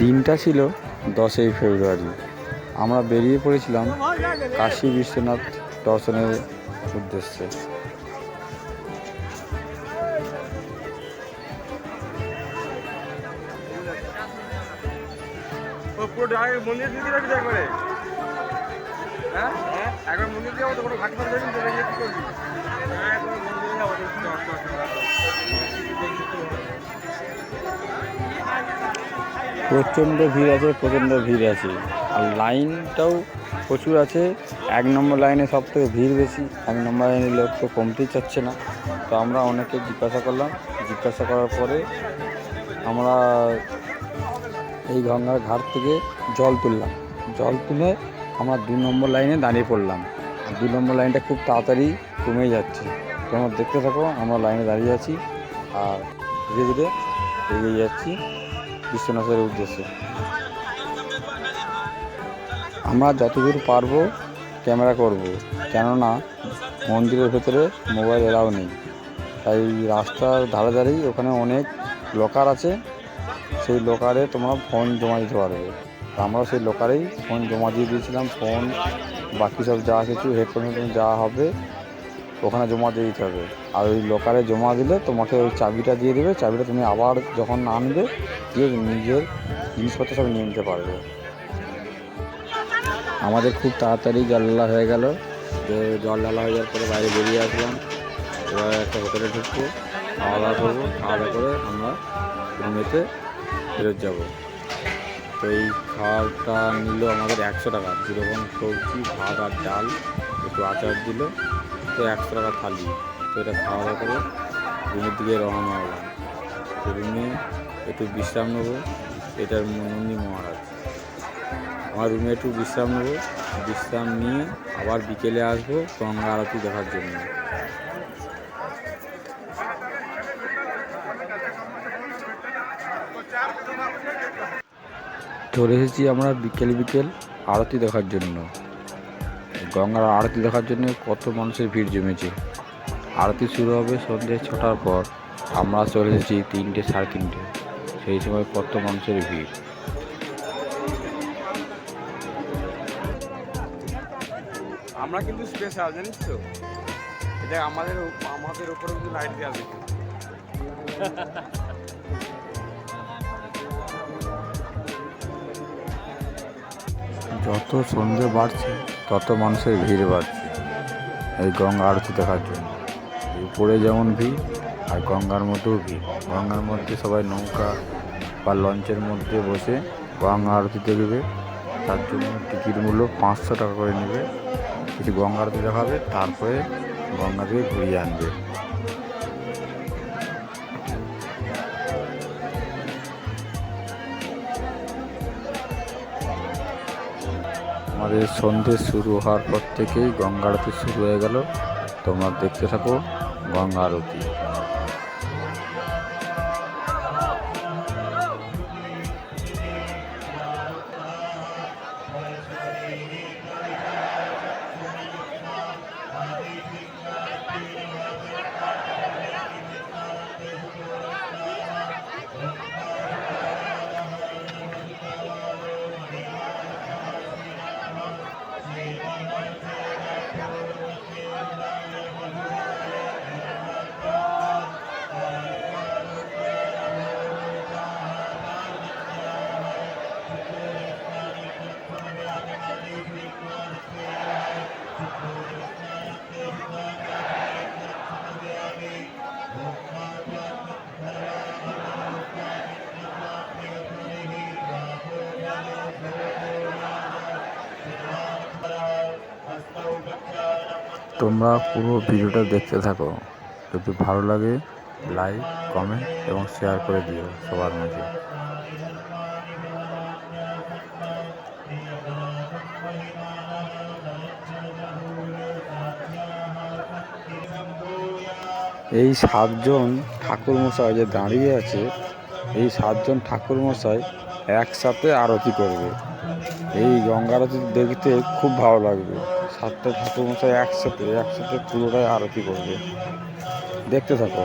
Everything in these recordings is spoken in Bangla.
দিনটা ছিল দশই ফেব্রুয়ারি। আমরা বেরিয়ে পড়েছিলাম কাশী বিশ্বনাথ দর্শনের উদ্দেশ্যে। মন্দির প্রচণ্ড ভিড় আছে, প্রচণ্ড ভিড় আছে। আর লাইনটাও প্রচুর আছে। এক নম্বর লাইনে সব থেকে ভিড় বেশি, এক নম্বর লাইনে লোক তো কমতেই চাচ্ছে না। তো আমরা অনেকে জিজ্ঞাসা করলাম। জিজ্ঞাসা করার পরে আমরা এই গঙ্গার ঘাট থেকে জল তুললাম। জল তুলে আমরা দু নম্বর লাইনে দাঁড়িয়ে পড়লাম। আর দু নম্বর লাইনটা খুব তাড়াতাড়ি কমে যাচ্ছে। তোমরা দেখতে থাকো, আমরা লাইনে দাঁড়িয়ে আছি। আর ধীরে ধীরে এগিয়ে যাচ্ছি। বিশ্বনাথের উদ্দেশ্যে। আমরা যতদূর পারব ক্যামেরা করব, কেননা মন্দিরের ভেতরে মোবাইল এলাও নেই। তাই রাস্তার ধারে ধারেই ওখানে অনেক লোকার আছে। সেই লোকারে তোমরা ফোন জমা দিতে পারবে। আমরা সেই লোকারেই ফোন জমা দিয়ে দিয়েছিলাম ফোন বাকি সব যা কিছু হেডফোন যা হবে ওখানে জমা দিয়ে দিতে হবে। আর ওই লোকারে জমা দিলে তোমাকে ওই চাবিটা দিয়ে দেবে। চাবিটা তুমি আবার যখন আনবে দিয়ে নিজের জিনিসপত্র সব নিয়ে নিতে পারবে। আমাদের খুব তাড়াতাড়ি জল ঢালা হয়ে গেল। যে জল ঢালা হয়ে যাওয়ার পরে বাইরে বেরিয়ে আসলাম। এবার একটা হোটেলে ঢুকবো খাওয়া দাওয়া করব খাওয়া দাওয়া করে আমরা রুমেতে ফেরত যাব। তো এই খাওয়াটা নিল আমাদের একশো টাকা। যেরকম সবজি, ভাত আর ডাল, একটু আচার দিল। তো একশো টাকা থালি। তো এটা খাওয়া দাওয়া করে রুমের দিকে রওনা হলাম। তো রুমে একটু বিশ্রাম নেব। এটার নন্দী মহারাজ। আমার রুমে একটু বিশ্রাম নেব। বিশ্রাম নিয়ে আবার বিকেলে আসব গঙ্গা আরতি দেখার জন্য। চলে এসেছি আমরা বিকেল বিকেল আরতি দেখার জন্য। গঙ্গার আরতি দেখার জন্য কত মানুষের ভিড় জমেছে। আরতি শুরু হবে সন্ধ্যে ছটার পর। আমরা চলে এসেছি তিনটে সাড়ে তিনটে। সেই সময় কত মানুষের ভিড়। আমরা কিন্তু স্পেশাল জানিস তো? এটা আমাদের আমাদের উপরে কিন্তু লাইট দেওয়া আছে। যত সন্ধে বাড়ছে তত মানুষের ভিড় বাড়ছে এই গঙ্গা আরতি দেখার জন্য। উপরে যেমন ভিড়, আর গঙ্গার মধ্যেও ভিড়। গঙ্গার মধ্যে সবাই নৌকা বা লঞ্চের মধ্যে বসে গঙ্গা আরতি দেখবে। তার জন্য টিকিট মূল্য পাঁচশো টাকা করে নেবে। কিছু গঙ্গা আরতি দেখাবে, তারপরে গঙ্গা থেকে ঘুরিয়ে আনবে। আমাদের সন্ধে শুরু হওয়ার পর থেকেই গঙ্গা আরতি শুরু হয়ে গেল। তোমরা দেখতে থাকো গঙ্গা আরতি। তোমরা পুরো ভিডিওটা দেখতে থাকো। যদি ভালো লাগে লাইক কমেন্ট এবং শেয়ার করে দিও সবার মাঝে। এই সাতজন ঠাকুর মশাই যে দাঁড়িয়ে আছে, এই সাতজন ঠাকুর মশাই একসাথে আরতি করবে। এই গঙ্গা আরতি দেখতে খুব ভালো লাগবে। সাতটা ঠাকুর মশাই একসাথে একসাথে পুরোটাই আরতি করবে। দেখতে থাকো।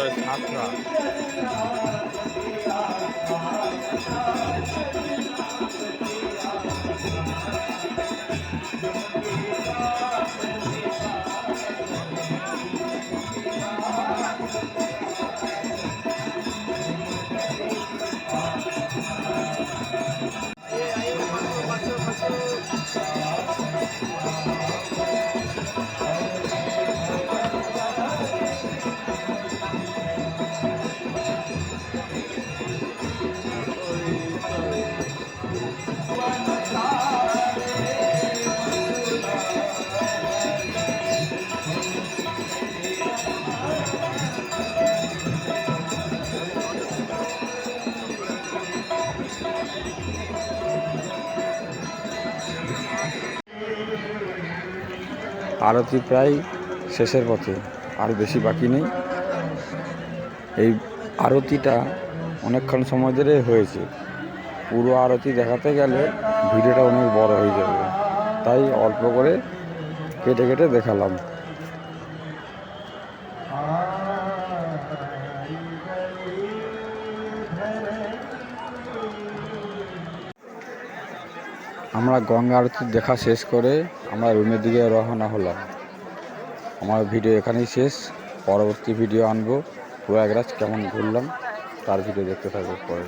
Sir Satra. আরতি প্রায় শেষের পথে, আর বেশি বাকি নেই। এই আরতিটা অনেকক্ষণ সময় ধরে হয়েছে। পুরো আরতি দেখাতে গেলে ভিডিওটা অনেক বড় হয়ে যাবে। তাই অল্প করে কেটে কেটে দেখালাম। আমরা গঙ্গা আরতি দেখা শেষ করে আমরা রুমের দিকে রওনা হলাম। আমার ভিডিও এখানেই শেষ। পরবর্তী ভিডিও আনব। প্রয়াগরাজ কেমন ঘুরলাম, তার ভিডিও দেখতে থাকব পরে।